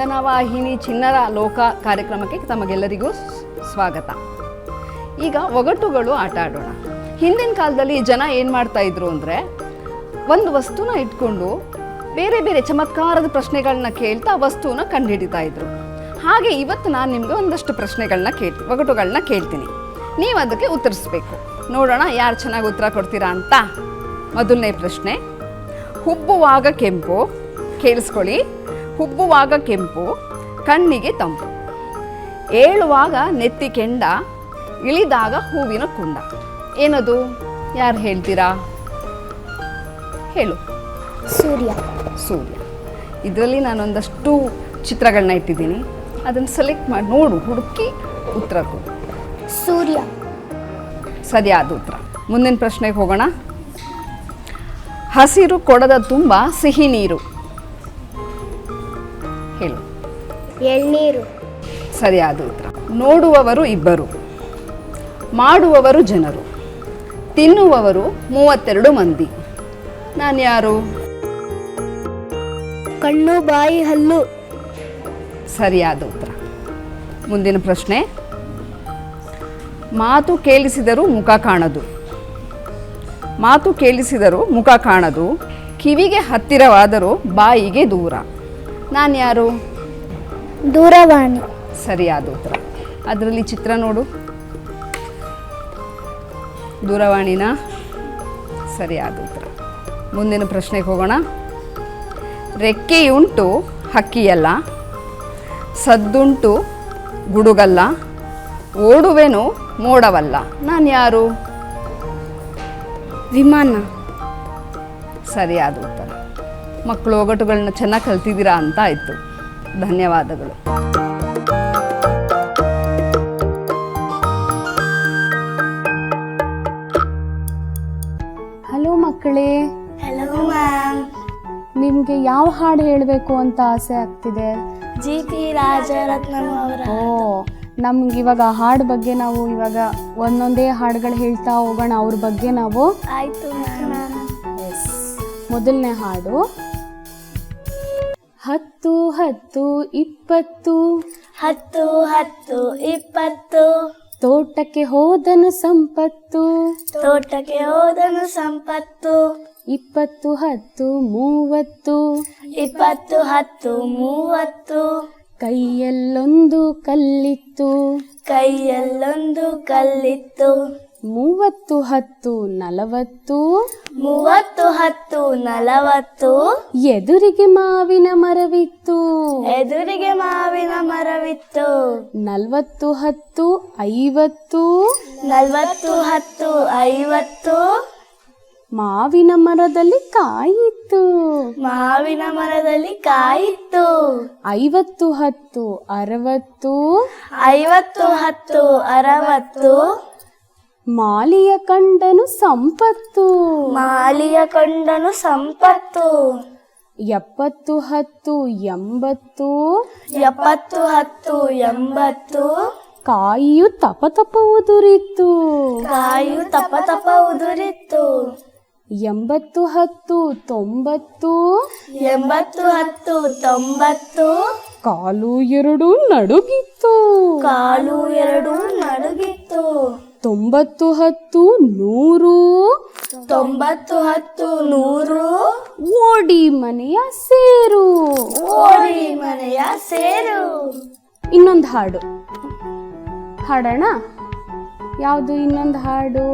ಚಂದನ ವಾಹಿನಿ ಚಿನ್ನರ ಲೋಕ ಕಾರ್ಯಕ್ರಮಕ್ಕೆ ತಮಗೆಲ್ಲರಿಗೂ ಸ್ವಾಗತ. ಈಗ ಒಗಟುಗಳು ಆಟ ಆಡೋಣ. ಹಿಂದಿನ ಕಾಲದಲ್ಲಿ ಜನ ಏನು ಮಾಡ್ತಾ ಇದ್ರು ಅಂದರೆ ಒಂದು ವಸ್ತುನ ಇಟ್ಕೊಂಡು ಬೇರೆ ಬೇರೆ ಚಮತ್ಕಾರದ ಪ್ರಶ್ನೆಗಳನ್ನ ಕೇಳ್ತಾ ವಸ್ತುವನ್ನ ಕಂಡುಹಿಡಿತಾ ಇದ್ರು. ಹಾಗೆ ಇವತ್ತು ನಾನು ನಿಮಗೆ ಒಂದಷ್ಟು ಪ್ರಶ್ನೆಗಳನ್ನ ಕೇಳ್ತೀನಿ ಒಗಟುಗಳನ್ನ ಕೇಳ್ತೀನಿ. ನೀವು ಅದಕ್ಕೆ ಉತ್ತರಿಸ್ಬೇಕು. ನೋಡೋಣ ಯಾರು ಚೆನ್ನಾಗಿ ಉತ್ತರ ಕೊಡ್ತೀರಾ ಅಂತ. ಮೊದಲನೇ ಪ್ರಶ್ನೆ, ಹುಬ್ಬುವಾಗ ಕೆಂಪು, ಕೇಳಿಸ್ಕೊಳ್ಳಿ. ಹುಬ್ಬುವಾಗ ಕೆಂಪು ಕಣ್ಣಿಗೆ ತಂಪು. ಏಳುವಾಗ ನೆತ್ತಿ ಕೆಂಡ ಇಳಿದಾಗ ಹೂವಿನ ಕುಂಡ. ಏನದು? ಯಾರು ಹೇಳ್ತೀರಾ? ಹೇಳು. ಸೂರ್ಯ. ಸೂರ್ಯ. ಇದರಲ್ಲಿ ನಾನೊಂದಷ್ಟು ಚಿತ್ರಗಳನ್ನ ಇಟ್ಟಿದ್ದೀನಿ. ಅದನ್ನು ಸೆಲೆಕ್ಟ್ ಮಾಡಿ ನೋಡು ಹುಡುಕಿ ಉತ್ತರ ಕೊಡು. ಸೂರ್ಯ. ಸರಿಯಾದ ಉತ್ತರ. ಮುಂದಿನ ಪ್ರಶ್ನೆಗೆ ಹೋಗೋಣ. ಹಸಿರು ಕೊಡದ ತುಂಬ ಸಿಹಿ ನೀರು. ಎಳ್ನೀರು. ಸರಿಯಾದ ಉತ್ತರ. ನೋಡುವವರು ಇಬ್ಬರು ಮಾಡುವವರು ಜನರು ತಿನ್ನುವವರು ಮೂವತ್ತೆರಡು ಮಂದಿ. ನಾನು ಯಾರು ಕಣ್ಣು ಬಾಯಿ ಹಲ್ಲು. ಸರಿಯಾದ ಉತ್ತರ. ಮುಂದಿನ ಪ್ರಶ್ನೆ. ಮಾತು ಕೇಳಿಸಿದರೂ ಮುಖ ಕಾಣದು. ಮಾತು ಕೇಳಿಸಿದರೂ ಮುಖ ಕಾಣದು. ಕಿವಿಗೆ ಹತ್ತಿರವಾದರೂ ಬಾಯಿಗೆ ದೂರ. ನಾನು ಯಾರು ದೂರವಾಣಿ. ಸರಿಯಾದ ಉತ್ತರ. ಅದರಲ್ಲಿ ಚಿತ್ರ ನೋಡು. ದೂರವಾಣಿನ ಸರಿಯಾದ ಉತ್ತರ. ಮುಂದಿನ ಪ್ರಶ್ನೆಗೆ ಹೋಗೋಣ. ರೆಕ್ಕೆಯುಂಟು ಹಕ್ಕಿಯಲ್ಲ. ಸದ್ದುಂಟು ಗುಡುಗಲ್ಲ. ಓಡುವೆನು ಮೋಡವಲ್ಲ. ನಾನು ಯಾರು? ವಿಮಾನ. ಸರಿಯಾದ ಉತ್ತರ. ಮಕ್ಕಳು ಒಗಟುಗಳನ್ನ ಚೆನ್ನಾಗಿ ಕಲ್ತಿದ್ದೀರಾ ಅಂತ ಆಯಿತು. ಧನ್ಯವಾದಗಳು. ಹಲೋ ಮಕ್ಕಳೇ. ನಿಮ್ಗೆ ಯಾವ ಹಾಡು ಹೇಳಬೇಕು ಅಂತ ಆಸೆ ಆಗ್ತಿದೆ? ಜಿ ರಾಜರತ್ನಂ ಅವರ ಓ ನಮ್ಗೆ ಇವಾಗ ಹಾಡು ಬಗ್ಗೆ ನಾವು ಇವಾಗ ಒಂದೊಂದೇ ಹಾಡುಗಳು ಹೇಳ್ತಾ ಹೋಗೋಣ. ಅವ್ರ ಬಗ್ಗೆ ನಾವು ಆಯ್ತು ಮೊದಲನೇ ಹಾಡು. ಹತ್ತು ಇಪ್ಪತ್ತು. ಹತ್ತು ಹತ್ತು ಇಪ್ಪತ್ತು. ತೋಟಕ್ಕೆ ಹೋದನು ಸಂಪತ್ತು. ತೋಟಕ್ಕೆ ಹೋದನು ಸಂಪತ್ತು. ಇಪ್ಪತ್ತು ಹತ್ತು ಮೂವತ್ತು. ಇಪ್ಪತ್ತು ಹತ್ತು ಮೂವತ್ತು. ಕೈಯಲ್ಲೊಂದು ಕಲ್ಲಿತ್ತು. ಕೈಯಲ್ಲೊಂದು ಕಲ್ಲಿತ್ತು. ಮೂವತ್ತು ಹತ್ತು ನಲವತ್ತು ಮೂವತ್ತು ಹತ್ತು ನಲವತ್ತು ಎದುರಿಗೆ ಮಾವಿನ ಮರವಿತ್ತು ಎದುರಿಗೆ ಮಾವಿನ ಮರವಿತ್ತು ನಲವತ್ತು ಹತ್ತು ಐವತ್ತು ನಲವತ್ತು ಹತ್ತು ಐವತ್ತು ಮಾವಿನ ಮರದಲ್ಲಿ ಕಾಯಿತ್ತು ಮಾವಿನ ಮರದಲ್ಲಿ ಕಾಯಿತ್ತು ಐವತ್ತು ಹತ್ತು ಅರವತ್ತು ಐವತ್ತು ಹತ್ತು ಅರವತ್ತು ಮಾಲಿಯ ಕಂಡನು ಸಂಪತ್ತು. ಮಾಲಿಯ ಕಂಡನು ಸಂಪತ್ತು. ಎಪ್ಪತ್ತು ಹತ್ತು ಎಂಬತ್ತು. ಎಪ್ಪತ್ತು ಹತ್ತು ಎಂಬತ್ತು. ಕಾಯಿಯು ತಪ ತಪ ಉದುರಿತ್ತು ಕಾಯು ತಪ ತಪ ಉದುರಿತ್ತು ಎಂಬತ್ತು ಹತ್ತು ತೊಂಬತ್ತು. ಎಂಬತ್ತು ಹತ್ತು ತೊಂಬತ್ತು. ಕಾಲು ಎರಡು ನಡುಗಿತ್ತು. ಕಾಲು ಎರಡು ನಡುಗಿತ್ತು. ತೊಂಬತ್ತು ಹತ್ತು ನೂರು. ತೊಂಬತ್ತು ಹತ್ತು ನೂರು. ಓಡಿ ಮನೆಯ ಸೇರು. ಓಡಿ ಮನೆಯ ಸೇರು. ಇನ್ನೊಂದು ಹಾಡು. ಹಾಡೋಣ? ಯಾವುದು ಇನ್ನೊಂದು ಹಾಡು?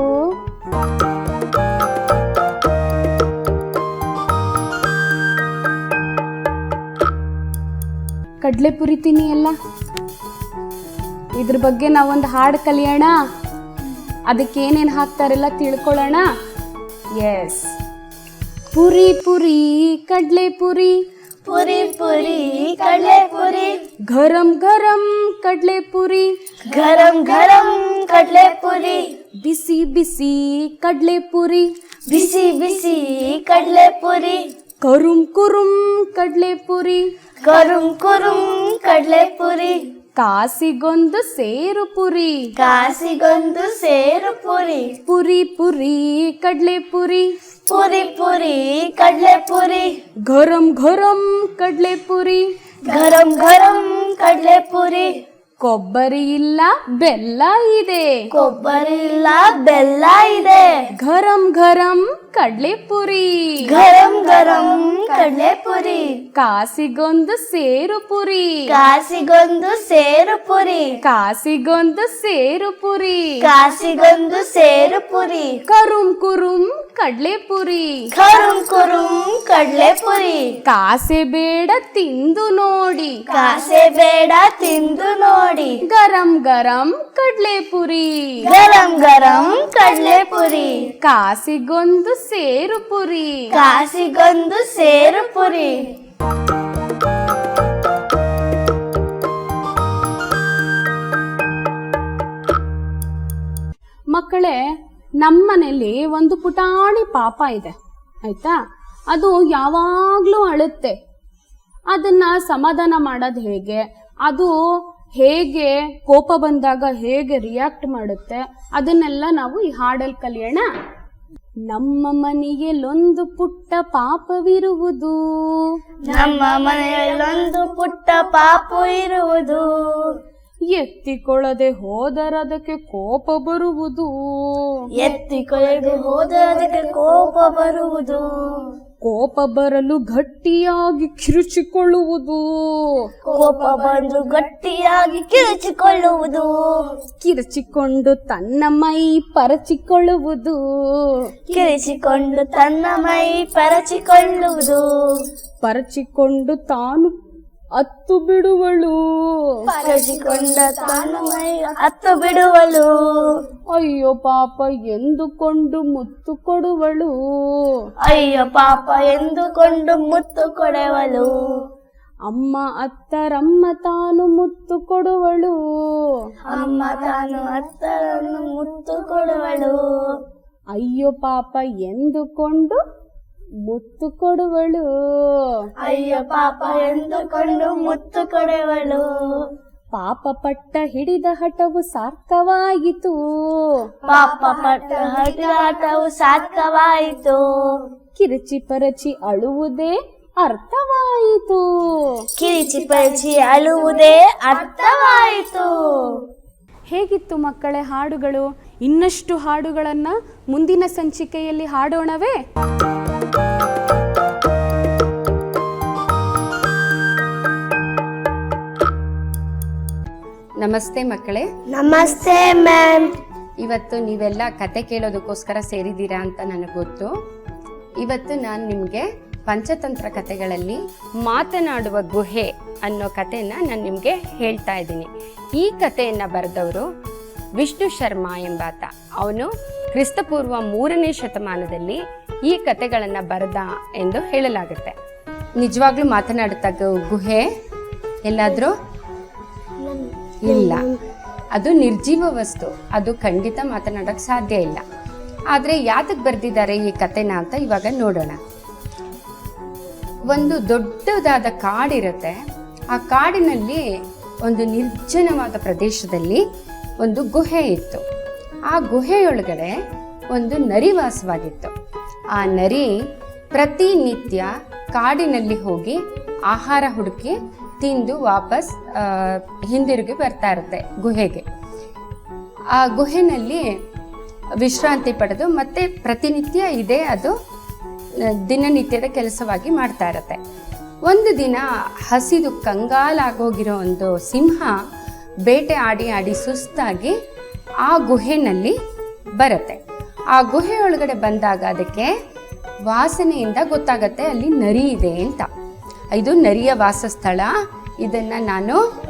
ಕಡಲೆ ಪುರಿತೀನಿ ಅಲ್ಲ ಎಲ್ಲ ಇದ್ರ ಬಗ್ಗೆ ನಾವೊಂದು ಹಾಡು ಕಲಿಯೋಣ. ಅದಕ್ಕೆ ಏನೇನು ಹಾಕ್ತಾರೆಲ್ಲ ತಿಳ್ಕೊಳ್ಳೋಣ? ಎಸ್ ಪುರಿ ಪುರಿ ಕಡಲೆ ಪುರಿ. ಪುರಿ ಪುರಿ ಕಡಲೆ ಪುರಿ. ಗರಂ ಗರಂ ಕಡಲೆ ಪುರಿ. ಗರಂ ಗರಂ ಕಡಲೆ ಪುರಿ. ಬಿಸಿ ಬಿಸಿ ಕಡಲೆ ಪುರಿ. ಬಿಸಿ ಬಿಸಿ ಕಡಲೆ ಪುರಿ. ಕರುಂ ಕುರುಂ ಕಡಲೆ ಪುರಿ. ಕರುಂ ಕುರುಂ ಕಡಲೆ ಪುರಿ. ಕಾಸಿಗೊಂದು ಸೇರು ಪುರಿ. ಕಾಸಿಗೊಂದು ಸೇರು ಪುರಿ. ಪುರಿ ಪುರಿ ಕಡ್ಲೆ ಪುರಿ. ಪುರಿ ಪುರಿ ಕಡ್ಲೆ ಪುರಿ. ಗರಂ ಗರಂ ಕಡ್ಲೆ ಪುರಿ. ಗರಂ ಗರಂ ಕಡ್ಲೆ ಪುರಿ. ಕೊಬ್ಬರಿ ಇಲ್ಲ ಬೆಲ್ಲ ಇದೆ. ಕೊಬ್ಬರಿ ಇಲ್ಲ ಬೆಲ್ಲ ಇದೆ. ಗರಂ ಗರಂ ಕಡ್ಲೆ ಪುರಿ ಗರಂ ಗರಂ ಕಡ್ಲೆ ಪುರಿ ಕಾಸಿಗೊಂದು ಸೇರು ಪುರಿ ಕಾಸಿಗೊಂದು ಸೇರು ಪುರಿ ಕಾಸಿಗೊಂದು ಸೇರು ಪುರಿ ಕಾಸಿಗೊಂದು ಸೇರು ಪುರಿ ಕರುಂ ಕುರುಂ ಕಡ್ಲೆ ಪುರಿ ಕರುಂ ಕುರುಂ ಕಡ್ಲೆ ಪುರಿ ಕಾಸೆ ಬೇಡ ತಿಂದು ನೋಡಿ. ಕಾಸೆ ಬೇಡ ತಿಂದು ನೋಡಿ. ಗರಂ ಗರಂ ಕಡ್ಲೆ ಪುರಿ ಗರಂ ಗರಂ ಕಡ್ಲೆ ಪುರಿ ಕಾಸಿಗೊಂದು ಸೇರು ಪುರಿ. ಕಾಸಿಗೊಂದು ಸೇರು ಪುರಿ. ಮಕ್ಕಳೇ ನಮ್ಮನೇಲಿ ಒಂದು ಪುಟಾಣಿ ಪಾಪ ಇದೆ. ಆಯ್ತಾ? ಅದು ಯಾವಾಗ್ಲೂ ಅಳುತ್ತೆ. ಅದನ್ನ ಸಮಾಧಾನ ಮಾಡೋದು ಹೇಗೆ? ಅದು ಹೇಗೆ ಕೋಪ ಬಂದಾಗ ಹೇಗೆ ರಿಯಾಕ್ಟ್ ಮಾಡುತ್ತೆ ಅದನ್ನೆಲ್ಲ ನಾವು ಈ ಹಾಡಲ್ಲಿ ಕಲಿಯೋಣ. ನಮ್ಮ ಮನೆಯಲ್ಲೊಂದು ಪುಟ್ಟ ಪಾಪವಿರುವುದು. ನಮ್ಮ ಮನೆಯಲ್ಲೊಂದು ಪುಟ್ಟ ಪಾಪ ಇರುವುದು. ಎತ್ತಿಕೊಳ್ಳದೆ ಹೋದರದಕ್ಕೆ ಕೋಪ ಬರುವುದು. ಎತ್ತಿಕೊಳ್ಳದೆ ಹೋದರದಕ್ಕೆ ಕೋಪ ಬರುವುದು. ಕೋಪ ಬರಲು ಗಟ್ಟಿಯಾಗಿ ಕಿರುಚಿಕೊಳ್ಳುವುದು. ಕೋಪ ಬಂದು ಗಟ್ಟಿಯಾಗಿ ಕಿರುಚಿಕೊಳ್ಳುವುದು. ಕಿರುಚಿಕೊಂಡು ತನ್ನ ಮೈ ಪರಚಿಕೊಳ್ಳುವುದು. ಕಿರಿಚಿಕೊಂಡು ತನ್ನ ಮೈ ಪರಚಿಕೊಳ್ಳುವುದು. ಪರಚಿಕೊಂಡು ತಾನು ಅತ್ತು ಬಿಡುವಳು ಪರಚಿಕೊಂಡ ತಾನು ಮೈ ಹತ್ತು ಬಿಡುವಳು ಅಯ್ಯೋ ಪಾಪ ಎಂದುಕೊಂಡು ಮುತ್ತು ಕೊಡುವಳು ಅಯ್ಯೋ ಪಾಪ ಎಂದುಕೊಂಡು ಮುತ್ತು ಕೊಡೆವಳು ಅಮ್ಮ ಅತ್ತರಮ್ಮ ತಾನು ಮುತ್ತು ಕೊಡುವಳು ಅಮ್ಮ ತಾನು ಹತ್ತರನ್ನು ಮುತ್ತು ಕೊಡುವಳು ಅಯ್ಯೋ ಪಾಪ ಎಂದುಕೊಂಡು ಮುತ್ತು ಕೊಡುವಳು. ಅಯ್ಯ ಪಾಪ ಎಂದುಕೊಂಡು ಮುತ್ತು ಕೊಡುವಳು. ಪಾಪ ಪಟ್ಟ ಹಿಡಿದ ಹಠವು ಸಾರ್ಥವಾಯಿತು. ಪಾಪ ಪಟ್ಟ ಹಠವು ಸಾರ್ಥವಾಯಿತು. ಕಿರುಚಿ ಪರಚಿ ಅಳುವುದೇ ಅರ್ಥವಾಯಿತು. ಕಿರಿಚಿ ಪರಚಿ ಅಳುವುದೇ ಅರ್ಥವಾಯಿತು. ಹೇಗಿತ್ತು ಮಕ್ಕಳೇ ಹಾಡುಗಳು? ಇನ್ನಷ್ಟು ಹಾಡುಗಳನ್ನು ಮುಂದಿನ ಸಂಚಿಕೆಯಲ್ಲಿ ಹಾಡೋಣವೇ? ನಮಸ್ತೆ ಮಕ್ಕಳೇ. ನಮಸ್ತೆ ಮ್ಯಾಮ್. ಇವತ್ತು ನೀವೆಲ್ಲ ಕತೆ ಕೇಳೋದಕ್ಕೋಸ್ಕರ ಸೇರಿದ್ದೀರಾ ಅಂತ ನನಗೆ ಗೊತ್ತು. ಇವತ್ತು ನಾನು ನಿಮಗೆ ಪಂಚತಂತ್ರ ಕತೆಗಳಲ್ಲಿ ಮಾತನಾಡುವ ಗುಹೆ ಅನ್ನೋ ಕಥೆನ ನಾನು ನಿಮಗೆ ಹೇಳ್ತಾ ಇದ್ದೀನಿ. ಈ ಕಥೆಯನ್ನು ಬರೆದವರು ವಿಷ್ಣು ಶರ್ಮಾ ಎಂಬಾತ. ಅವನು ಕ್ರಿಸ್ತಪೂರ್ವ ಮೂರನೇ ಶತಮಾನದಲ್ಲಿ ಈ ಕತೆಗಳನ್ನು ಬರೆದ ಎಂದು ಹೇಳಲಾಗುತ್ತೆ. ನಿಜವಾಗ್ಲೂ ಮಾತನಾಡುತ್ತಾ ಗುಹೆ? ಎಲ್ಲಾದರೂ ಇಲ್ಲ. ಅದು ನಿರ್ಜೀವ ವಸ್ತು. ಅದು ಖಂಡಿತ ಮಾತನಾಡೋಕ್ಕೆ ಸಾಧ್ಯ ಇಲ್ಲ. ಆದರೆ ಯಾತಕ್ಕೆ ಬರ್ದಿದ್ದಾರೆ ಈ ಕತೆನ ಅಂತ ಇವಾಗ ನೋಡೋಣ. ಒಂದು ದೊಡ್ಡದಾದ ಕಾಡಿರುತ್ತೆ. ಆ ಕಾಡಿನಲ್ಲಿ ಒಂದು ನಿರ್ಜನವಾದ ಪ್ರದೇಶದಲ್ಲಿ ಒಂದು ಗುಹೆ ಇತ್ತು. ಆ ಗುಹೆಯೊಳಗಡೆ ಒಂದು ನರಿ ವಾಸವಾಗಿತ್ತು. ಆ ನರಿ ಪ್ರತಿನಿತ್ಯ ಕಾಡಿನಲ್ಲಿ ಹೋಗಿ ಆಹಾರ ಹುಡುಕಿ ತಿಂದು ವಾಪಸ್ ಹಿಂದಿರುಗಿ ಬರ್ತಾ ಇರುತ್ತೆ ಗುಹೆಗೆ. ಆ ಗುಹೆನಲ್ಲಿ ವಿಶ್ರಾಂತಿ ಪಡೆದು ಮತ್ತೆ ಪ್ರತಿನಿತ್ಯ ಇದೆ ಅದು ದಿನನಿತ್ಯದ ಕೆಲಸವಾಗಿ ಮಾಡ್ತಾ ಇರುತ್ತೆ. ಒಂದು ದಿನ ಹಸಿದು ಕಂಗಾಲಾಗೋಗಿರೋ ಒಂದು ಸಿಂಹ ಬೇಟೆ ಆಡಿ ಆಡಿ ಸುಸ್ತಾಗಿ ಆ ಗುಹೆನಲ್ಲಿ ಬರುತ್ತೆ. ಆ ಗುಹೆ ಒಳಗಡೆ ಬಂದಾಗ ಅದಕ್ಕೆ ವಾಸನೆಯಿಂದ ಗೊತ್ತಾಗತ್ತೆ ಅಲ್ಲಿ ನರಿ ಇದೆ ಅಂತ. ಇದು ನರಿಯ ವಾಸಸ್ಥಳ. ಇದನ್ನು ನಾನು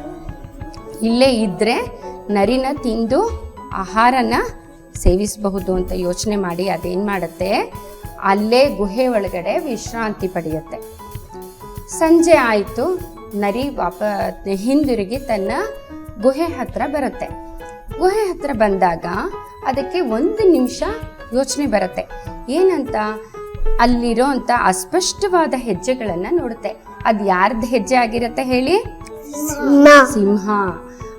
ಇಲ್ಲೇ ಇದ್ದರೆ ನರಿನ ತಿಂದು ಆಹಾರನ ಸೇವಿಸಬಹುದು ಅಂತ ಯೋಚನೆ ಮಾಡಿ ಅದೇನು ಮಾಡುತ್ತೆ? ಅಲ್ಲೇ ಗುಹೆ ಒಳಗಡೆ ವಿಶ್ರಾಂತಿ ಪಡೆಯುತ್ತೆ. ಸಂಜೆ ಆಯಿತು, ನರಿ ವಾಪ, ಹಿಂದಿರುಗಿ ತನ್ನ ಗುಹೆ ಹತ್ರ ಬರುತ್ತೆ. ಗುಹೆ ಹತ್ರ ಬಂದಾಗ ಅದಕ್ಕೆ ಒಂದು ನಿಮಿಷ ಯೋಚನೆ ಬರುತ್ತೆ. ಏನಂತ? ಅಲ್ಲಿರೋ ಅಂಥ ಅಸ್ಪಷ್ಟವಾದ ಹೆಜ್ಜೆಗಳನ್ನು ನೋಡುತ್ತೆ. ಅದು ಯಾರ್ದು ಹೆಜ್ಜೆ ಆಗಿರುತ್ತೆ ಹೇಳಿ? ಸಿಂಹ.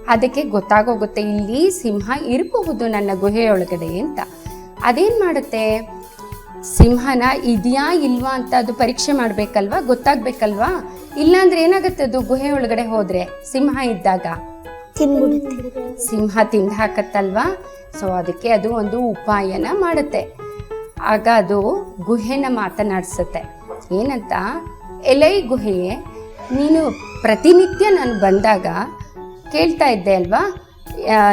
ಅದಕ್ಕೆ ಗೊತ್ತಾಗೋಗುತ್ತೆ ಇಲ್ಲಿ ಸಿಂಹ ಇರಬಹುದು ನನ್ನ ಗುಹೆಯೊಳಗಡೆ ಅಂತ. ಅದೇನ್ ಮಾಡುತ್ತೆ? ಸಿಂಹನ ಇದೆಯಾ ಇಲ್ವಾ ಅಂತ ಅದು ಪರೀಕ್ಷೆ ಮಾಡ್ಬೇಕಲ್ವಾ? ಗೊತ್ತಾಗ್ಬೇಕಲ್ವಾ? ಇಲ್ಲಾಂದ್ರೆ ಏನಾಗುತ್ತೆ ಅದು ಗುಹೆ ಒಳಗಡೆ ಹೋದ್ರೆ? ಸಿಂಹ ಇದ್ದಾಗ? ಸಿಂಹ ತಿಂದು ಹಾಕತ್ತಲ್ವಾ? ಸೊ ಅದಕ್ಕೆ ಅದು ಒಂದು ಉಪಾಯನ ಮಾಡುತ್ತೆ. ಆಗ ಅದು ಗುಹೆನ ಮಾತನಾಡಿಸುತ್ತೆ. ಏನಂತ? ಎಲೈ ಗುಹೆಯೇ, ನೀನು ಪ್ರತಿನಿತ್ಯ ನಾನು ಬಂದಾಗ ಕೇಳ್ತಾ ಇದ್ದೆ ಅಲ್ವಾ?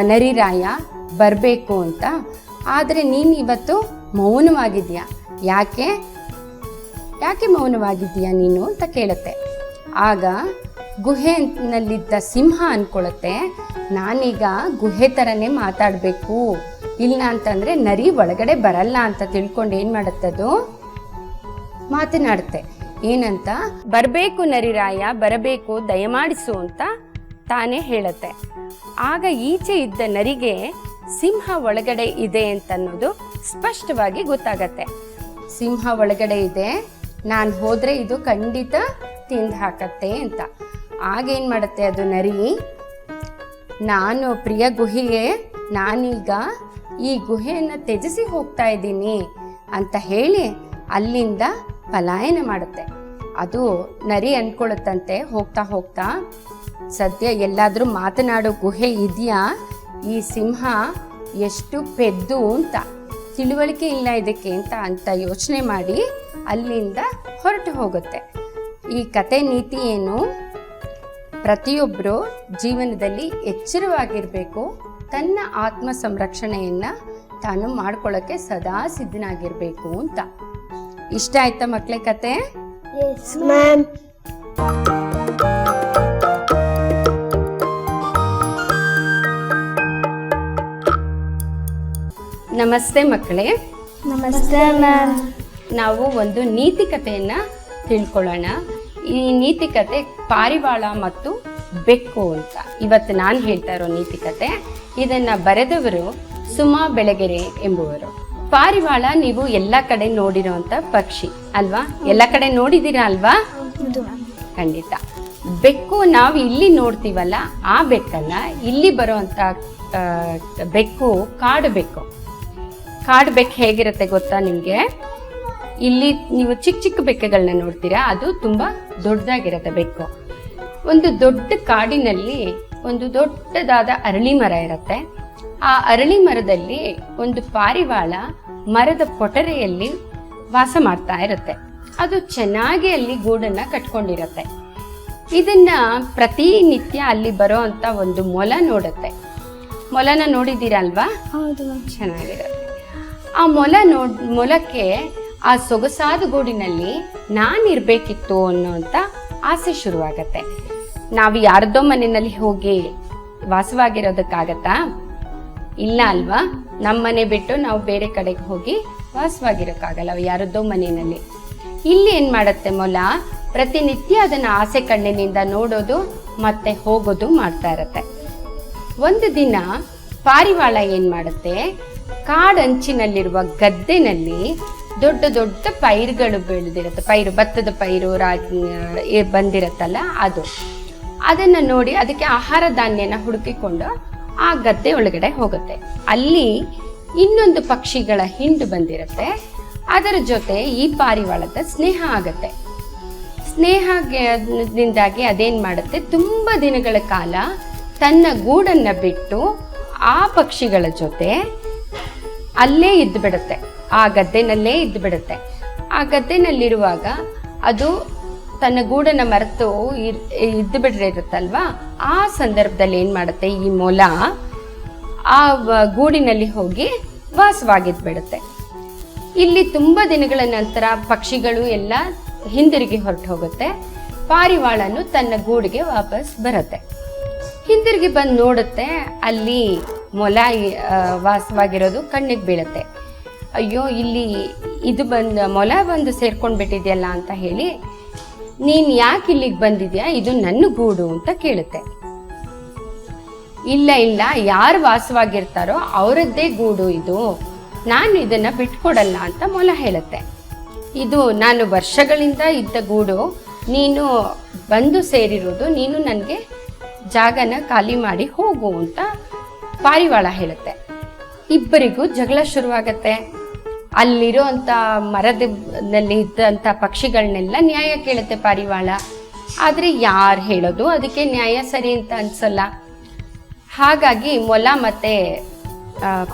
ನರಿರಾಯ, ಬರಬೇಕು ಅಂತ. ಆದರೆ ನೀನು ಇವತ್ತು ಮೌನವಾಗಿದೆಯಾ? ಯಾಕೆ? ಯಾಕೆ ಮೌನವಾಗಿದ್ದೀಯಾ ನೀನು ಅಂತ ಕೇಳುತ್ತೆ. ಆಗ ಗುಹೆನಲ್ಲಿದ್ದ ಸಿಂಹ ಅಂದ್ಕೊಳ್ಳುತ್ತೆ ನಾನೀಗ ಗುಹೆ ಥರನೇ ಮಾತಾಡಬೇಕು. ಇಲ್ಲ ಅಂತಂದರೆ ನರಿ ಒಳಗಡೆ ಬರಲ್ಲ ಅಂತ ತಿಳ್ಕೊಂಡು ಏನು ಮಾಡುತ್ತದು? ಮಾತನಾಡುತ್ತೆ. ಏನಂತ? ಬರಬೇಕು ನರಿರಾಯ, ಬರಬೇಕು, ದಯಮಾಡಿಸು ಅಂತ ತಾನೇ ಹೇಳತ್ತೆ. ಆಗ ಈಚೆ ಇದ್ದ ನರಿಗೆ ಸಿಂಹ ಒಳಗಡೆ ಇದೆ ಅಂತ ಅನ್ನೋದು ಸ್ಪಷ್ಟವಾಗಿ ಗೊತ್ತಾಗತ್ತೆ. ಸಿಂಹ ಒಳಗಡೆ ಇದೆ, ನಾನು ಹೋದ್ರೆ ಇದು ಖಂಡಿತ ತಿಂದು ಹಾಕತ್ತೆ ಅಂತ. ಆಗೇನ್ ಮಾಡುತ್ತೆ ಅದು ನರಿ? ನಾನು ಪ್ರಿಯ ಗುಹೆಗೆ ನಾನೀಗ ಈ ಗುಹೆಯನ್ನು ತ್ಯಜಿಸಿ ಹೋಗ್ತಾ ಇದ್ದೀನಿ ಅಂತ ಹೇಳಿ ಅಲ್ಲಿಂದ ಪಲಾಯನ ಮಾಡುತ್ತೆ. ಅದು ನರಿ ಅನ್ಕೊಳ್ಳುತ್ತಂತೆ, ಹೋಗ್ತಾ ಹೋಗ್ತಾ. ಸದ್ಯ ಎಲ್ಲಾದರೂ ಮಾತನಾಡೋ ಗುಹೆ ಇದೆಯಾ? ಈ ಸಿಂಹ ಎಷ್ಟು ಪೆದ್ದು ಅಂತ. ತಿಳುವಳಿಕೆ ಇಲ್ಲ ಇದಕ್ಕೆ ಅಂತ ಅಂತ ಯೋಚನೆ ಮಾಡಿ ಅಲ್ಲಿಂದ ಹೊರಟು ಹೋಗುತ್ತೆ. ಈ ಕತೆ ನೀತಿ ಏನು? ಪ್ರತಿಯೊಬ್ಬರು ಜೀವನದಲ್ಲಿ ಎಚ್ಚರವಾಗಿರಬೇಕು. ತನ್ನ ಆತ್ಮ ಸಂರಕ್ಷಣೆಯನ್ನು ತಾನು ಮಾಡ್ಕೊಳ್ಳೋಕ್ಕೆ ಸದಾ ಸಿದ್ಧನಾಗಿರಬೇಕು ಅಂತ. ಇಷ್ಟ ಆಯ್ತಾ ಮಕ್ಳ ಕತೆ? ನಮಸ್ತೆ ಮಕ್ಕಳೇ. ನಮಸ್ತೆ ಮ್ಯಾಮ್ ನಾವು ಒಂದು ನೀತಿ ಕಥೆಯನ್ನ ತಿಳ್ಕೊಳ್ಳೋಣ. ಈ ನೀತಿ ಕತೆ ಪಾರಿವಾಳ ಮತ್ತು ಬೆಕ್ಕು ಅಂತ. ಇವತ್ತು ನಾನು ಹೇಳ್ತಾ ಇರೋ ನೀತಿ ಕತೆ ಇದನ್ನ ಬರೆದವರು ಸುಮಾ ಬೆಳಗೆರೆ ಎಂಬುವರು. ಪಾರಿವಾಳ ನೀವು ಎಲ್ಲ ಕಡೆ ನೋಡಿರೋಂಥ ಪಕ್ಷಿ ಅಲ್ವಾ? ಎಲ್ಲ ಕಡೆ ನೋಡಿದ್ದೀರಾ ಅಲ್ವಾ? ಖಂಡಿತ. ಬೆಕ್ಕು ನಾವು ಇಲ್ಲಿ ನೋಡ್ತೀವಲ್ಲ ಆ ಬೆಕ್ಕಲ್ಲ ಇಲ್ಲಿ ಬರುವಂತ ಬೆಕ್ಕು ಕಾಡು ಬೆಕ್ಕು. ಕಾಡು ಬೆಕ್ಕು ಹೇಗಿರುತ್ತೆ ಗೊತ್ತಾ ನಿಮಗೆ? ಇಲ್ಲಿ ನೀವು ಚಿಕ್ಕ ಚಿಕ್ಕ ಬೆಕ್ಕುಗಳನ್ನ ನೋಡ್ತೀರಾ ಅದು ತುಂಬಾ ದೊಡ್ಡದಾಗಿರುತ್ತೆ ಬೆಕ್ಕು. ಒಂದು ದೊಡ್ಡ ಕಾಡಿನಲ್ಲಿ ಒಂದು ದೊಡ್ಡದಾದ ಅರಳಿ ಮರ ಇರುತ್ತೆ. ಆ ಅರಳಿ ಮರದಲ್ಲಿ ಒಂದು ಪಾರಿವಾಳ ಮರದ ಪೊಟರೆಯಲ್ಲಿ ವಾಸ ಮಾಡ್ತಾ ಇರುತ್ತೆ. ಅದು ಚೆನ್ನಾಗಿ ಅಲ್ಲಿ ಗೂಡನ್ನ ಕಟ್ಕೊಂಡಿರತ್ತೆ. ಇದನ್ನ ಪ್ರತಿನಿತ್ಯ ಅಲ್ಲಿ ಬರೋ ಅಂತ ಒಂದು ಮೊಲ ನೋಡುತ್ತೆ. ಮೊಲನ ನೋಡಿದ್ದೀರಲ್ವಾ? ಹೌದು. ಚೆನ್ನಾಗಿರುತ್ತೆ. ಆ ಮೊಲ ನೋಡ್ ಮೊಲಕ್ಕೆ ಆ ಸೊಗಸಾದ ಗೂಡಿನಲ್ಲಿ ನಾನಿರ್ಬೇಕಿತ್ತು ಅಂತ ಆಸೆ ಶುರುವಾಗತ್ತೆ. ನಾವು ಯಾರದೋ ಮನೆಯಲ್ಲಿ ಹೋಗಿ ವಾಸವಾಗಿರೋದಕ್ಕಾಗತ್ತಾ? ಇಲ್ಲ ಅಲ್ವಾ? ನಮ್ಮ ಮನೆ ಬಿಟ್ಟು ನಾವು ಬೇರೆ ಕಡೆಗೆ ಹೋಗಿ ವಾಸವಾಗಿರೋಕ್ಕಾಗಲ್ಲ ಯಾರದ್ದೋ ಮನೆಯಲ್ಲಿ. ಇಲ್ಲಿ ಏನು ಮಾಡುತ್ತೆ ಮೊಲ? ಪ್ರತಿನಿತ್ಯ ಅದನ್ನು ಆಸೆ ಕಣ್ಣಿನಿಂದ ನೋಡೋದು ಮತ್ತೆ ಹೋಗೋದು ಮಾಡ್ತಾ ಇರತ್ತೆ. ಒಂದು ದಿನ ಪಾರಿವಾಳ ಏನು ಮಾಡುತ್ತೆ? ಕಾಡಂಚಿನಲ್ಲಿರುವ ಗದ್ದೆನಲ್ಲಿ ದೊಡ್ಡ ದೊಡ್ಡ ಪೈರುಗಳು ಬೆಳೆದಿರುತ್ತೆ. ಪೈರು, ಭತ್ತದ ಪೈರು, ರಾಗಿ ಬಂದಿರುತ್ತಲ್ಲ ಬಂದಿರತ್ತಲ್ಲ ಅದು. ಅದನ್ನು ನೋಡಿ ಅದಕ್ಕೆ ಆಹಾರ ಧಾನ್ಯನ ಹುಡುಕಿಕೊಂಡು ಆ ಗದ್ದೆ ಒಳಗಡೆ ಹೋಗುತ್ತೆ. ಅಲ್ಲಿ ಇನ್ನೊಂದು ಪಕ್ಷಿಗಳ ಹಿಂಡು ಬಂದಿರುತ್ತೆ. ಅದರ ಜೊತೆ ಈ ಪಾರಿವಾಳದ ಸ್ನೇಹ ಆಗತ್ತೆ. ಸ್ನೇಹದಿಂದಾಗಿ ಅದೇನ್ ಮಾಡುತ್ತೆ? ತುಂಬಾ ದಿನಗಳ ಕಾಲ ತನ್ನ ಗೂಡನ್ನ ಬಿಟ್ಟು ಆ ಪಕ್ಷಿಗಳ ಜೊತೆ ಅಲ್ಲೇ ಇದ್ದು ಬಿಡುತ್ತೆ ಆ ಗದ್ದೆನಲ್ಲೇ ಇದ್ದು ಬಿಡುತ್ತೆ ಆ ಗದ್ದೆನಲ್ಲಿರುವಾಗ ಅದು ತನ್ನ ಗೂಡನ್ನ ಮರೆತು ಇದ್ದು ಬಿಡ್ರೆ ಇರುತ್ತಲ್ವಾ ಆ ಸಂದರ್ಭದಲ್ಲಿ ಏನ್ ಮಾಡುತ್ತೆ ಈ ಮೊಲ? ಆ ಗೂಡಿನಲ್ಲಿ ಹೋಗಿ ವಾಸವಾಗಿದ್ದು ಬಿಡುತ್ತೆ. ಇಲ್ಲಿ ತುಂಬಾ ದಿನಗಳ ನಂತರ ಪಕ್ಷಿಗಳು ಎಲ್ಲ ಹಿಂದಿರುಗಿ ಹೊರಟು ಹೋಗುತ್ತೆ. ಪಾರಿವಾಳನು ತನ್ನ ಗೂಡಿಗೆ ವಾಪಸ್ ಬರುತ್ತೆ. ಹಿಂದಿರುಗಿ ಬಂದು ನೋಡುತ್ತೆ, ಅಲ್ಲಿ ಮೊಲ ವಾಸವಾಗಿರೋದು ಕಣ್ಣಿಗೆ ಬೀಳುತ್ತೆ. ಅಯ್ಯೋ, ಇಲ್ಲಿ ಇದು ಬಂದು, ಮೊಲ ಬಂದು ಸೇರ್ಕೊಂಡು ಬಿಟ್ಟಿದೆಯಲ್ಲ ಅಂತ ಹೇಳಿ ನೀನ್ ಯಾಕೆ ಇಲ್ಲಿಗೆ ಬಂದಿದ್ಯಾ? ಇದು ನನ್ನ ಗೂಡು ಅಂತ ಕೇಳುತ್ತೆ. ಇಲ್ಲ ಇಲ್ಲ, ಯಾರು ವಾಸವಾಗಿರ್ತಾರೋ ಅವರದ್ದೇ ಗೂಡು ಇದು. ನಾನು ಇದನ್ನ ಬಿಟ್ಕೊಡಲ್ಲ ಅಂತ ಮೊಲ ಹೇಳುತ್ತೆ. ಇದು ನಾನು ವರ್ಷಗಳಿಂದ ಇದ್ದ ಗೂಡು. ನೀನು ಬಂದು ಸೇರಿರೋದು, ನೀನು ನನಗೆ ಜಾಗನ ಖಾಲಿ ಮಾಡಿ ಹೋಗು ಅಂತ ಪಾರಿವಾಳ ಹೇಳುತ್ತೆ. ಇಬ್ಬರಿಗೂ ಜಗಳ ಶುರುವಾಗತ್ತೆ. ಅಲ್ಲಿರೋಂಥ ಮರದಲ್ಲಿ ಇದ್ದಂಥ ಪಕ್ಷಿಗಳನ್ನೆಲ್ಲ ನ್ಯಾಯ ಕೇಳುತ್ತೆ ಪಾರಿವಾಳ. ಆದರೆ ಯಾರು ಹೇಳೋದು? ಅದಕ್ಕೆ ನ್ಯಾಯ ಸರಿ ಅಂತ ಅನ್ಸಲ್ಲ. ಹಾಗಾಗಿ ಮೊಲ ಮತ್ತೆ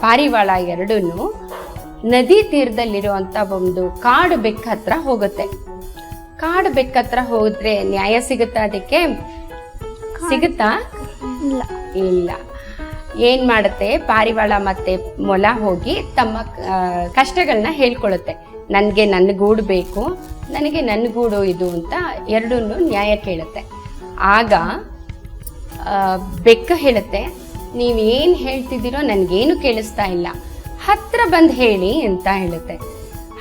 ಪಾರಿವಾಳ ಎರಡೂ ನದಿ ತೀರದಲ್ಲಿರುವಂಥ ಒಂದು ಕಾಡು ಬೆಕ್ಕ ಹತ್ರ ಹೋಗುತ್ತೆ. ಕಾಡು ಬೆಕ್ಕ ಹತ್ರ ಹೋದ್ರೆ ನ್ಯಾಯ ಸಿಗುತ್ತಾ ಅದಕ್ಕೆ? ಸಿಗುತ್ತಾ? ಇಲ್ಲ. ಇಲ್ಲ. ಏನ್ ಮಾಡುತ್ತೆ? ಪಾರಿವಾಳ ಮತ್ತೆ ಮೊಲ ಹೋಗಿ ತಮ್ಮ ಕಷ್ಟಗಳನ್ನ ಹೇಳ್ಕೊಳ್ಳುತ್ತೆ ನನಗೆ ನನ್ನ ಗೂಡು ಬೇಕು, ನನಗೆ ನನ್ನ ಗೂಡು ಇದು ಅಂತ ಎರಡೂ ನ್ಯಾಯ ಕೇಳುತ್ತೆ. ಆಗ ಬೆಕ್ಕ ಹೇಳುತ್ತೆ ನೀವು ಏನು ಹೇಳ್ತಿದ್ದೀರೋ ನನಗೇನು ಕೇಳಿಸ್ತಾ ಇಲ್ಲ. ಹತ್ರ ಬಂದು ಹೇಳಿ ಅಂತ ಹೇಳುತ್ತೆ.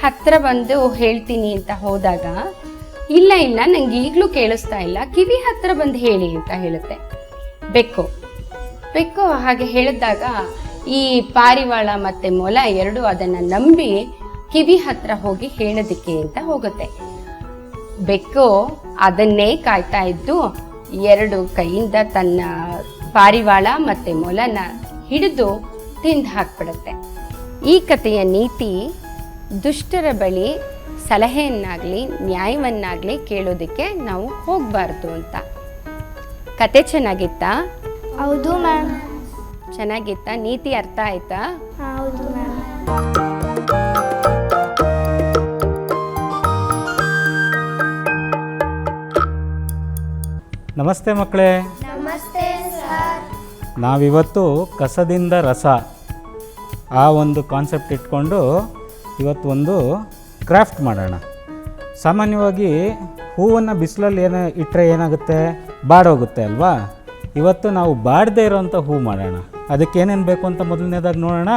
ಹತ್ರ ಬಂದು ಹೇಳ್ತೀನಿ ಅಂತ ಹೋದಾಗ, ಇಲ್ಲ ಇಲ್ಲ, ನಂಗೆ ಈಗಲೂ ಕೇಳಿಸ್ತಾ ಇಲ್ಲ, ಕಿವಿ ಹತ್ರ ಬಂದು ಹೇಳಿ ಅಂತ ಹೇಳುತ್ತೆ. ಬೆಕ್ಕು. ಬೆಕ್ಕು ಹಾಗೆ ಹೇಳಿದಾಗ ಈ ಪಾರಿವಾಳ ಮತ್ತೆ ಮೊಲ ಎರಡು ಅದನ್ನ ನಂಬಿ ಕಿವಿ ಹತ್ರ ಹೋಗಿ ಹೇಳೋದಿಕ್ಕೆ ಅಂತ ಹೋಗುತ್ತೆ. ಬೆಕ್ಕು ಅದನ್ನೇ ಕಾಯ್ತಾ ಇದ್ದು ಎರಡು ಕೈಯಿಂದ ತನ್ನ ಪಾರಿವಾಳ ಮತ್ತೆ ಮೊಲನ ಹಿಡಿದು ತಿಂದು ಹಾಕ್ಬಿಡುತ್ತೆ. ಈ ಕಥೆಯ ನೀತಿ ದುಷ್ಟರ ಬಳಿ ಸಲಹೆಯನ್ನಾಗಲಿ ನ್ಯಾಯವನ್ನಾಗಲಿ ಕೇಳೋದಕ್ಕೆ ನಾವು ಹೋಗಬಾರ್ದು ಅಂತ. ಕತೆ ಚೆನ್ನಾಗಿತ್ತಾ? ಹೌದು ಮ್ಯಾಮ್ ಚೆನ್ನಾಗಿತ್ತಾ? ನೀತಿ ಅರ್ಥ ಆಯ್ತಾ? ಹೌದು ಮ್ಯಾಮ್ ನಮಸ್ತೆ ಮಕ್ಕಳೇ. ನಮಸ್ತೆ ಸರ್ ನಾವಿವತ್ತು ಕಸದಿಂದ ರಸ. ಆ ಒಂದು ಕಾನ್ಸೆಪ್ಟ್ ಇಟ್ಕೊಂಡು ಇವತ್ತು ಒಂದು ಕ್ರಾಫ್ಟ್ ಮಾಡೋಣ. ಸಾಮಾನ್ಯವಾಗಿ ಹೂವನ್ನು ಬಿಸಿಲಲ್ಲಿ ಏನು ಇಟ್ಟರೆ ಏನಾಗುತ್ತೆ? ಬಾಡೋಗುತ್ತೆ ಅಲ್ವಾ? ಇವತ್ತು ನಾವು ಬಾಡದೇ ಇರೋವಂಥ ಹೂ ಮಾಡೋಣ. ಅದಕ್ಕೆ ಏನೇನು ಬೇಕು ಅಂತ ಮೊದಲನೇದಾಗಿ ನೋಡೋಣ.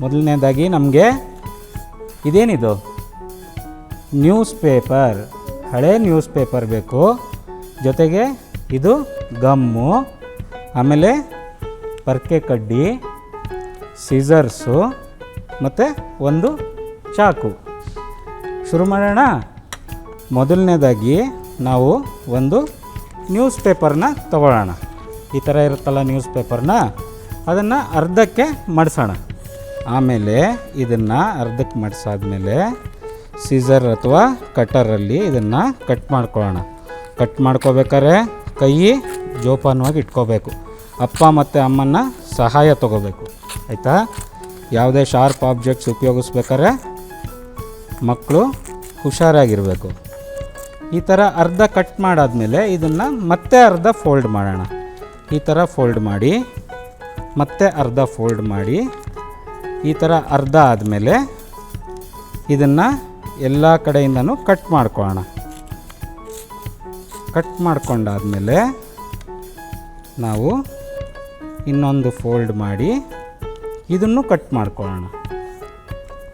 ಮೊದಲನೇದಾಗಿ ನಮಗೆ ಇದೇನಿದು? ನ್ಯೂಸ್ ಪೇಪರ್ ಹಳೆ ನ್ಯೂಸ್ ಪೇಪರ್ ಬೇಕು. ಜೊತೆಗೆ ಇದು ಗಮ್ಮು. ಆಮೇಲೆ ಪರ್ಕೆ ಕಡ್ಡಿ ಸಿಸರ್ಸು ಮತ್ತು ಒಂದು ಚಾಕು. ಶುರು ಮಾಡೋಣ. ಮೊದಲನೇದಾಗಿ ನಾವು ಒಂದು ನ್ಯೂಸ್ ಪೇಪರ್ನ ತಗೊಳ್ಳೋಣ. ಈ ಥರ ಇರುತ್ತಲ್ಲ ನ್ಯೂಸ್ ಪೇಪರ್ನ? ಅದನ್ನು ಅರ್ಧಕ್ಕೆ ಮಡಿಸೋಣ. ಆಮೇಲೆ ಇದನ್ನು ಅರ್ಧಕ್ಕೆ ಮಡಿಸಾದ್ಮೇಲೆ ಸೀಸರ್ ಅಥವಾ ಕಟ್ಟರಲ್ಲಿ ಇದನ್ನು ಕಟ್ ಮಾಡ್ಕೊಳ್ಳೋಣ. ಕಟ್ ಮಾಡ್ಕೋಬೇಕಾದ್ರೆ ಕೈ ಜೋಪಾನವಾಗಿ ಇಟ್ಕೋಬೇಕು. ಅಪ್ಪ ಮತ್ತು ಅಮ್ಮನ ಸಹಾಯ ತಗೋಬೇಕು. ಆಯಿತಾ? ಯಾವುದೇ ಶಾರ್ಪ್ ಆಬ್ಜೆಕ್ಟ್ಸ್ ಉಪಯೋಗಿಸ್ಬೇಕಾದ್ರೆ ಮಕ್ಕಳು ಹುಷಾರಾಗಿರಬೇಕು. ಈ ಥರ ಅರ್ಧ ಕಟ್ ಮಾಡಾದಮೇಲೆ ಇದನ್ನು ಮತ್ತೆ ಅರ್ಧ ಫೋಲ್ಡ್ ಮಾಡೋಣ. ಈ ಥರ ಫೋಲ್ಡ್ ಮಾಡಿ, ಮತ್ತೆ ಅರ್ಧ ಫೋಲ್ಡ್ ಮಾಡಿ, ಈ ಥರ ಅರ್ಧ ಆದಮೇಲೆ ಇದನ್ನು ಎಲ್ಲ ಕಡೆಯಿಂದನೂ ಕಟ್ ಮಾಡ್ಕೊಳ್ಳೋಣ. ಕಟ್ ಮಾಡ್ಕೊಂಡಾದಮೇಲೆ ನಾವು ಇನ್ನೊಂದು ಫೋಲ್ಡ್ ಮಾಡಿ ಇದನ್ನು ಕಟ್ ಮಾಡ್ಕೊಳ್ಳೋಣ.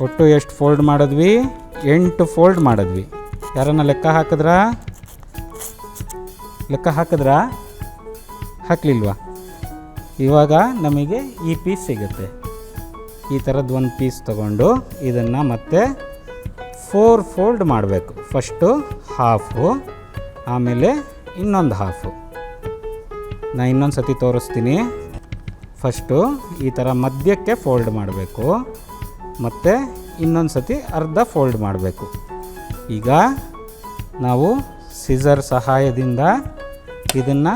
ಒಟ್ಟು ಎಷ್ಟು ಫೋಲ್ಡ್ ಮಾಡಿದ್ವಿ? ಎಂಟು ಫೋಲ್ಡ್ ಮಾಡಿದ್ವಿ. ಯಾರನ್ನ ಲೆಕ್ಕ ಹಾಕಿದ್ರಾ? ಲೆಕ್ಕ ಹಾಕಿದ್ರಾ? ಹಾಕ್ಲಿಲ್ವಾ? ಇವಾಗ ನಮಗೆ ಈ ಪೀಸ್ ಸಿಗುತ್ತೆ. ಈ ಥರದ್ದು ಒಂದು ಪೀಸ್ ತಗೊಂಡು ಇದನ್ನು ಮತ್ತೆ ಫೋರ್ ಫೋಲ್ಡ್ ಮಾಡಬೇಕು. ಫಸ್ಟು ಹಾಫು ಆಮೇಲೆ ಇನ್ನೊಂದು ಹಾಫು ನಾ ಇನ್ನೊಂದು ಸತಿ ತೋರಿಸ್ತೀನಿ. ಫಸ್ಟು ಈ ಥರ ಮಧ್ಯಕ್ಕೆ ಫೋಲ್ಡ್ ಮಾಡಬೇಕು. ಮತ್ತು ಇನ್ನೊಂದು ಸತಿ ಅರ್ಧ ಫೋಲ್ಡ್ ಮಾಡಬೇಕು. ಈಗ ನಾವು ಸಿಸರ್ ಸಹಾಯದಿಂದ ಇದನ್ನು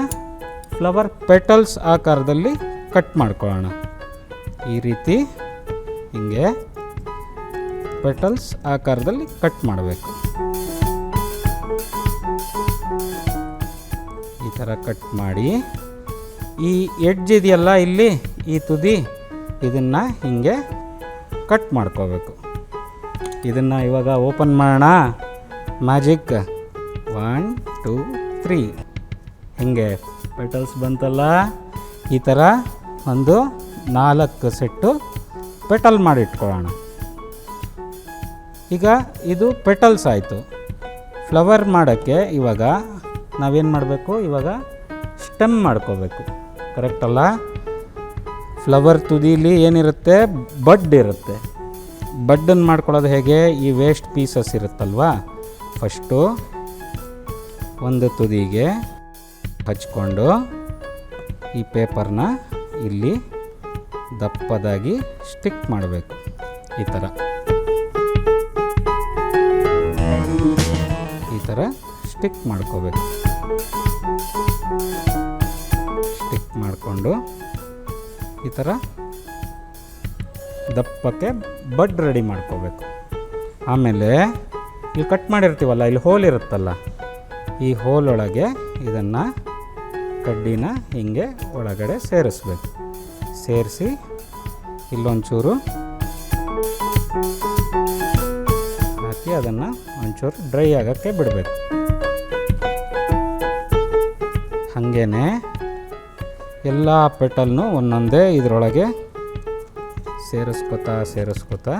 ಫ್ಲವರ್ ಪೆಟಲ್ಸ್ ಆಕಾರದಲ್ಲಿ ಕಟ್ ಮಾಡ್ಕೊಳ್ಳೋಣ. ಈ ರೀತಿ ಹಿಂಗೆ ಪೆಟಲ್ಸ್ ಆಕಾರದಲ್ಲಿ ಕಟ್ ಮಾಡಬೇಕು. ಈ ಥರ ಕಟ್ ಮಾಡಿ ಈ ಎಡ್ಜ್ ಇದೆಯಲ್ಲ ಇಲ್ಲಿ ಈ ತುದಿ ಇದನ್ನು ಹಿಂಗೆ ಕಟ್ ಮಾಡ್ಕೋಬೇಕು. ಇದನ್ನು ಇವಾಗ ಓಪನ್ ಮಾಡೋಣ. ಮ್ಯಾಜಿಕ್ ಒನ್ ಟೂ ತ್ರೀ ಹಿಂಗೆ? ಪೆಟಲ್ಸ್ ಬಂತಲ್ಲ? ಈ ಥರ ಒಂದು ನಾಲ್ಕು ಸೆಟ್ಟು ಪೆಟಲ್ ಮಾಡಿಟ್ಕೊಳ್ಳೋಣ. ಈಗ ಇದು ಪೆಟಲ್ಸ್ ಆಯಿತು. ಫ್ಲವರ್ ಮಾಡೋಕ್ಕೆ ಇವಾಗ ನಾವೇನು ಮಾಡಬೇಕು? ಇವಾಗ ಸ್ಟೆಮ್ ಮಾಡ್ಕೋಬೇಕು. ಕರೆಕ್ಟಲ್ಲ ಫ್ಲವರ್ ತುದಿಲಿ ಏನಿರುತ್ತೆ? ಬಡ್ ಇರುತ್ತೆ. ಬಡ್ಡನ್ನು ಮಾಡ್ಕೊಳ್ಳೋದು ಹೇಗೆ? ಈ ವೇಸ್ಟ್ ಪೀಸಸ್ ಇರುತ್ತಲ್ವಾ? ಫಸ್ಟು ಒಂದು ತುದಿಗೆ ಹಚ್ಕೊಂಡು ಈ ಪೇಪರ್ನ ಇಲ್ಲಿ ದಪ್ಪದಾಗಿ ಸ್ಟಿಕ್ ಮಾಡಬೇಕು. ಈ ಥರ. ಈ ಥರ ಸ್ಟಿಕ್ ಮಾಡ್ಕೋಬೇಕು. ಸ್ಟಿಕ್ ಮಾಡಿಕೊಂಡು ಈ ಥರ ದಪ್ಪಕ್ಕೆ ಬಡ್ ರೆಡಿ ಮಾಡ್ಕೋಬೇಕು. ಆಮೇಲೆ ಇಲ್ಲಿ ಕಟ್ ಮಾಡಿರ್ತೀವಲ್ಲ, ಇಲ್ಲಿ ಹೋಲ್ ಇರುತ್ತಲ್ಲ, ಈ ಹೋಲ್ ಒಳಗೆ ಇದನ್ನು ಕಡ್ಡಿನ ಹಿಂಗೆ ಒಳಗಡೆ ಸೇರಿಸ್ಬೇಕು. ಸೇರಿಸಿ ಇಲ್ಲೊಂಚೂರು ಹಾಕಿ ಅದನ್ನು ಒಂಚೂರು ಡ್ರೈ ಆಗೋಕ್ಕೆ ಬಿಡಬೇಕು. ಹಾಗೇ ಎಲ್ಲ ಪೆಟಲ್ನು ಒಂದೊಂದೇ ಇದರೊಳಗೆ ಸೇರಿಸ್ಕೊತಾ ಸೇರಿಸ್ಕೊತಾ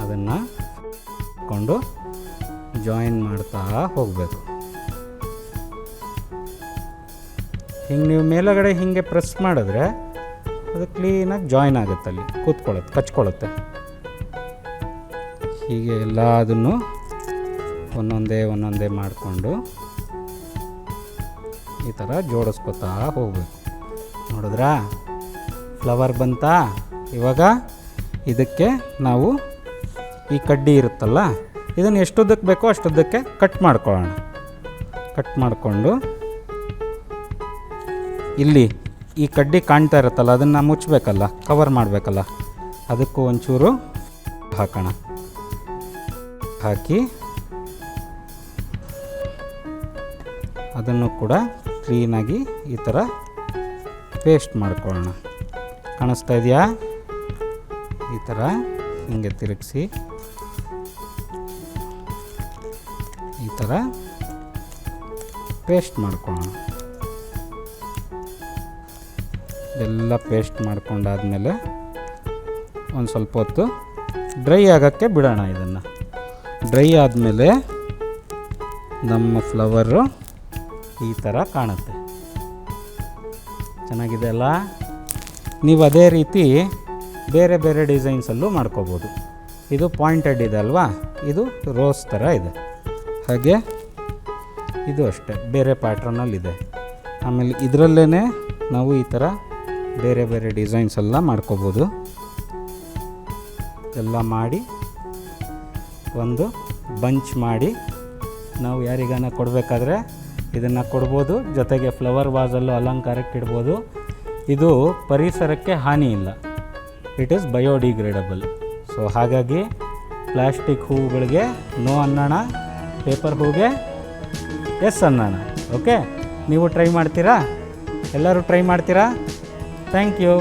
ಅದನ್ನು ಕೊಂಡು ಜಾಯಿನ್ ಮಾಡ್ತಾ ಹೋಗಬೇಕು. ಹಿಂಗೆ ನೀವು ಮೇಲುಗಡೆ ಹೀಗೆ ಪ್ರೆಸ್ ಮಾಡಿದ್ರೆ ಅದು ಕ್ಲೀನಾಗಿ ಜಾಯಿನ್ ಆಗುತ್ತೆ ಅಲ್ಲಿ, ಕೂತ್ಕೊಳ್ಳುತ್ತೆ, ಕಚ್ಕೊಳ್ಳುತ್ತೆ. ಹೀಗೆ ಎಲ್ಲ ಅದನ್ನು ಒಂದೊಂದೇ ಒಂದೊಂದೇ ಮಾಡಿಕೊಂಡು ಈ ಥರ ಜೋಡಿಸ್ಕೊತಾ ಹೋಗಬೇಕು. ನೋಡಿದ್ರಾ? ಫ್ಲವರ್ ಬಂತಾ? ಇವಾಗ ಇದಕ್ಕೆ ನಾವು ಈ ಕಡ್ಡಿ ಇರುತ್ತಲ್ಲ, ಇದನ್ನು ಎಷ್ಟುದಕ್ಕೆ ಬೇಕೋ ಅಷ್ಟುದಕ್ಕೆ ಕಟ್ ಮಾಡ್ಕೊಳ್ಳೋಣ. ಕಟ್ ಮಾಡಿಕೊಂಡು ಇಲ್ಲಿ ಈ ಕಡ್ಡಿ ಕಾಣ್ತಾ ಇರುತ್ತಲ್ಲ, ಅದನ್ನು ಮುಚ್ಚಬೇಕಲ್ಲ ಕವರ್ ಮಾಡಬೇಕಲ್ಲ, ಅದಕ್ಕೂ ಒಂಚೂರು ಹಾಕೋಣ. ಹಾಕಿ ಅದನ್ನು ಕೂಡ ಕ್ಲೀನಾಗಿ ಈ ಥರ ಪೇಸ್ಟ್ ಮಾಡ್ಕೊಳ್ಳೋಣ. ಕಾಣಿಸ್ತಾ ಇದೆಯಾ? ಈ ಥರ ಹಿಂಗೆ ತಿರುಗಿಸಿ. ಈ ಥರ ಪೇಸ್ಟ್ ಮಾಡ್ಕೊಳ್ಳೋಣ. ಎಲ್ಲ ಪೇಸ್ಟ್ ಮಾಡ್ಕೊಂಡಾದ್ಮೇಲೆ ಒಂದು ಸ್ವಲ್ಪ ಹೊತ್ತು ಡ್ರೈ ಆಗೋಕ್ಕೆ ಬಿಡೋಣ ಇದನ್ನು. ಡ್ರೈ ಆದಮೇಲೆ ನಮ್ಮ ಫ್ಲವರು ಈ ಥರ ಕಾಣುತ್ತೆ. ಚೆನ್ನಾಗಿದೆ ಅಲ್ಲ? ನೀವು ಅದೇ ರೀತಿ ಬೇರೆ ಬೇರೆ ಡಿಸೈನ್ಸಲ್ಲೂ ಮಾಡ್ಕೋಬೋದು. ಇದು ಪಾಯಿಂಟೆಡ್ ಇದೆ ಅಲ್ವಾ? ಇದು ರೋಸ್ ಥರ ಇದೆ. ಹಾಗೆ ಇದು ಅಷ್ಟೇ, ಬೇರೆ ಪ್ಯಾಟ್ರನಲ್ಲಿದೆ ಆಮೇಲೆ ಇದರಲ್ಲೇ ನಾವು ಈ ಥರ ಬೇರೆ ಬೇರೆ ಡಿಸೈನ್ಸ್ ಎಲ್ಲ ಮಾಡ್ಕೋಬೋದು. ಎಲ್ಲ ಮಾಡಿ ಒಂದು ಬಂಚ್ ಮಾಡಿ ನಾವು ಯಾರಿಗಾನ ಕೊಡಬೇಕಾದ್ರೆ ಇದನ್ನು ಕೊಡ್ಬೋದು, ಜೊತೆಗೆ ಫ್ಲವರ್ ವಾಸಲ್ಲೂ ಅಲಂಕಾರಕ್ಕೆ ಇಡ್ಬೋದು. ಇದು ಪರಿಸರಕ್ಕೆ ಹಾನಿ ಇಲ್ಲ. ಇಟ್ ಈಸ್ ಬಯೋಡಿಗ್ರೇಡಬಲ್ ಸೊ ಹಾಗಾಗಿ ಪ್ಲಾಸ್ಟಿಕ್ ಹೂವುಗಳಿಗೆ ನೋ ಅನ್ನೋಣ ಪೇಪರ್ ಹೂಗೆ ಎಸ್ ಅನ್ನೋಣ. ಓಕೆ ನೀವು ಟ್ರೈ ಮಾಡ್ತೀರಾ? ಎಲ್ಲರೂ ಟ್ರೈ ಮಾಡ್ತೀರಾ? Thank you